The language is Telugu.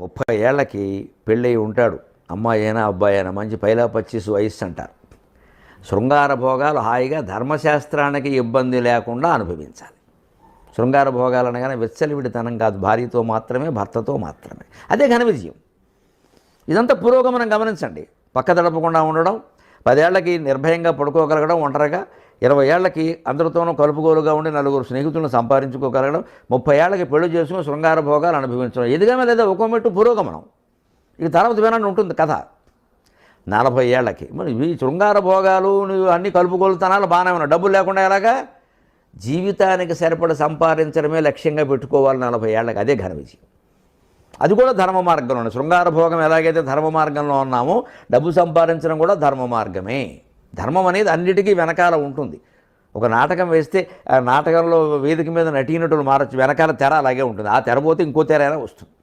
ముప్పై ఏళ్ళకి పెళ్ళయి ఉంటాడు. అమ్మాయేనా అబ్బాయేనా మంచి పైలా పచ్చిసు వయస్సు అంటారు. శృంగార భోగాలు హాయిగా ధర్మశాస్త్రానికి ఇబ్బంది లేకుండా అనుభవించాలి. శృంగార భోగాలు అనగానే విచ్చలివిడితనం కాదు. భార్యతో మాత్రమే భర్తతో మాత్రమే. అదే ఘన విజయం. ఇదంతా పురోగమనం గమనించండి. పక్క తడపకుండా ఉండడం పదేళ్ళకి నిర్భయంగా పడుకోగలగడం ఒంటరిగా ఇరవై ఏళ్ళకి అందరితోనూ కలుపుగోలుగా ఉండి నలుగురు స్నేహితులను సంపాదించుకోగలగడం ముప్పై ఏళ్ళకి పెళ్ళి చేసుకుని శృంగార భోగాలు అనుభవించడం ఎదిగమే లేదా ఒక్కో మెట్టు పురోగమనం. ఇది తర్వాత వినాలని ఉంటుంది కథ. నలభై ఏళ్ళకి మరి ఈ శృంగార భోగాలు నువ్వు అన్ని కలుపుకొలుతనాలు బాగానే ఉన్నాయి. డబ్బులు లేకుండా ఎలాగా? జీవితానికి సరిపడ సంపాదించడమే లక్ష్యంగా పెట్టుకోవాలి నలభై ఏళ్ళకి అదే ఘన విజయం. అది కూడా ధర్మ మార్గంలోనే. శృంగార భోగం ఎలాగైతే ధర్మ మార్గంలో ఉన్నామో డబ్బు సంపాదించడం కూడా ధర్మ మార్గమే. ధర్మం అనేది అన్నిటికీ వెనకాల ఉంటుంది. ఒక నాటకం వేస్తే ఆ నాటకంలో వేదిక మీద నటీనటులు మారచ్చు వెనకాల తెర అలాగే ఉంటుంది. ఆ తెర పోతే ఇంకో తెర అయినా వస్తుంది.